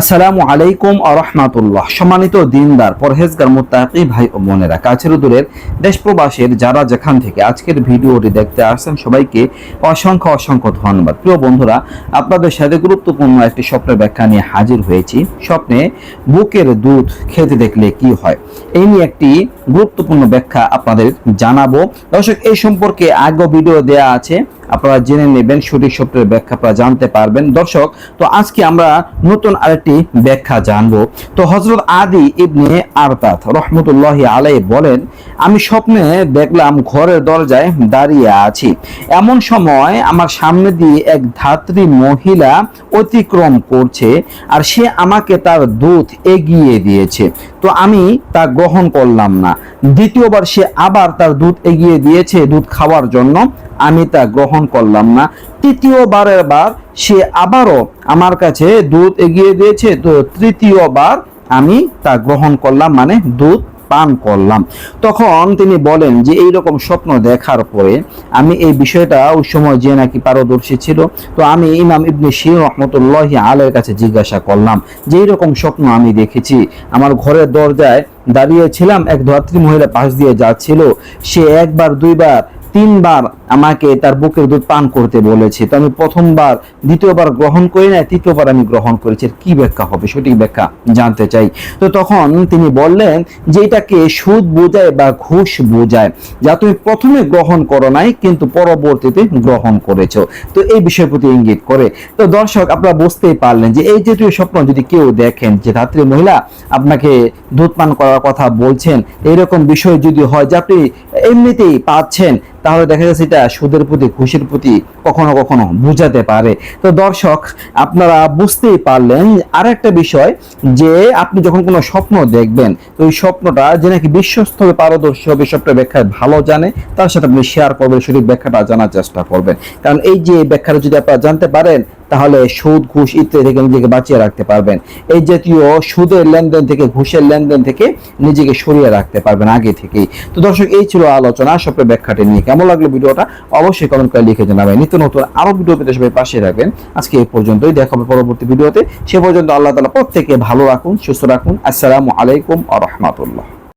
আসসালামু আলাইকুম আরহামাতুল্লাহ সম্মানিত দিনদার, পরহেজগার, মুত্তাকি ভাই ও বোনেরা, কাছের দূরের দেশ প্রবাসের যারা যেখান থেকে আজকের ভিডিওটি দেখতে আসছেন, সবাইকে অসংখ্য অসংখ্য ধন্যবাদ। প্রিয় বন্ধুরা, আপনাদের সাথে গুরুত্বপূর্ণ একটি স্বপ্নের ব্যাখ্যা নিয়ে হাজির হয়েছি। স্বপ্নে বুকের দুধ খেতে দেখলে কি হয়? এই নিয়ে একটি গুরুত্বপূর্ণ ব্যাখ্যা আপনাদের জানাব। দর্শক, এই সম্পর্কে আগে ভিডিও দেয়া আছে। আপনারা জেনে নেবেন, সঠিক শব্দের ব্যাখ্যা আপনারা জানতে পারবেন। দর্শক, তো আজকে আমরা নতুন আরেকটি ব্যাখ্যা জানব। তো হজরত আদি ইবনে আরতাত রহমতুল্লাহ আলাই বলেন আমি স্বপ্নে দেখলাম ঘরের দরজায় দাঁড়িয়ে আছি। এমন সময় আমার সামনে দিয়ে এক ধাত্রী মহিলা অতিক্রম করছে আর সে আমাকে তার দুধ এগিয়ে দিয়েছে। তো আমি তা গ্রহণ করলাম না। দ্বিতীয়বার সে আবার তার দুধ এগিয়ে দিয়েছে দুধ খাওয়ার জন্য। আমি তা গ্রহণ করলাম না। তৃতীয়বারের বার সে আবারও আমার কাছে দুধ এগিয়ে দিয়েছে। তো তৃতীয়বার আমি তা গ্রহণ করলাম মানে দুধ পান করলাম। তখন তিনি বলেন যে এই রকম স্বপ্ন দেখার পরে আমি এই বিষয়টা ওই সময় যে নাকি পারদর্শী ছিল, তো আমি ইমাম ইবনে শির রহমতুল্লাহ আলের কাছে জিজ্ঞাসা করলাম, যে এই রকম স্বপ্ন আমি দেখেছি। আমার ঘরের দরজায় দাঁড়িয়েছিলাম এক ধরাত্রী মহিলা পাশ দিয়ে যাচ্ছিল। সে একবার, দুইবার তিনবার আমাকে তার বুকের দুধ পান করতে বলেছে। তো আমি প্রথমবার, দ্বিতীয়বার গ্রহণ করি না তৃতীয়বার আমি গ্রহণ করেছি। কি ব্যাখ্যা হবে? সঠিক ব্যাখ্যা জানতে চাই। তো তখন তিনি বললেন যে এটাকে সুদ বোঝায় বা ঘুষ বোঝায়, যা তুমি প্রথমে গ্রহণ করো নাই, কিন্তু পরবর্তীতে গ্রহণ করেছ। তো এই বিষয়ের প্রতি ইঙ্গিত করে। তো দর্শক, আপনারা বুঝতেই পারলেন যে এই জাতীয় স্বপ্ন যদি কেউ দেখেন, যে ধাত্রী মহিলা আপনাকে দুধ পান করার কথা বলছেন এইরকম বিষয় যদি হয় যে আপনি এমনিতেই পাচ্ছেন তাহলে দেখা যাচ্ছে এটা সুদের প্রতি, ঘুষের প্রতি কখনো কখনো বুঝাতে পারে। তো দর্শক, আপনারা বুঝতেই পারলেন আর একটা বিষয় যে আপনি যখন কোনো স্বপ্ন দেখবেন, তো ওই স্বপ্নটা যে নাকি বিশ্বস্ত হবে, পারদর্শী হবে, সবটা ব্যাখ্যা ভালো জানে, তার সাথে আপনি শেয়ার করবেন, সঠিক ব্যাখ্যাটা জানার চেষ্টা করবেন। কারণ এই যে ব্যাখ্যাটা যদি আপনারা জানতে পারেন তাহলে সুদ, ঘুষ ইত্যাদি থেকে নিজেকে বাঁচিয়ে রাখতে পারবেন। এই জাতীয় সুদের লেনদেন থেকে, ঘুষের লেনদেন থেকে নিজেকে সরিয়ে রাখতে পারবেন আগে থেকেই। তো দর্শক, এই ছিল আলোচনা স্বপ্নের ব্যাখ্যাটি নিয়ে। কেমন লাগল ভিডিওটা? অবশ্যই কমেন্ট করে লিখে জানাবেন। নিত্য নতুন আরও ভিডিও পেতে সবাই পাশে রাখবেন আজকে এই পর্যন্তই। দেখা হবে পরবর্তী ভিডিওতে। সে পর্যন্ত আল্লাহ তালা প্রত্যেকে ভালো রাখুন, সুস্থ রাখুন। আসসালামু আলাইকুম আ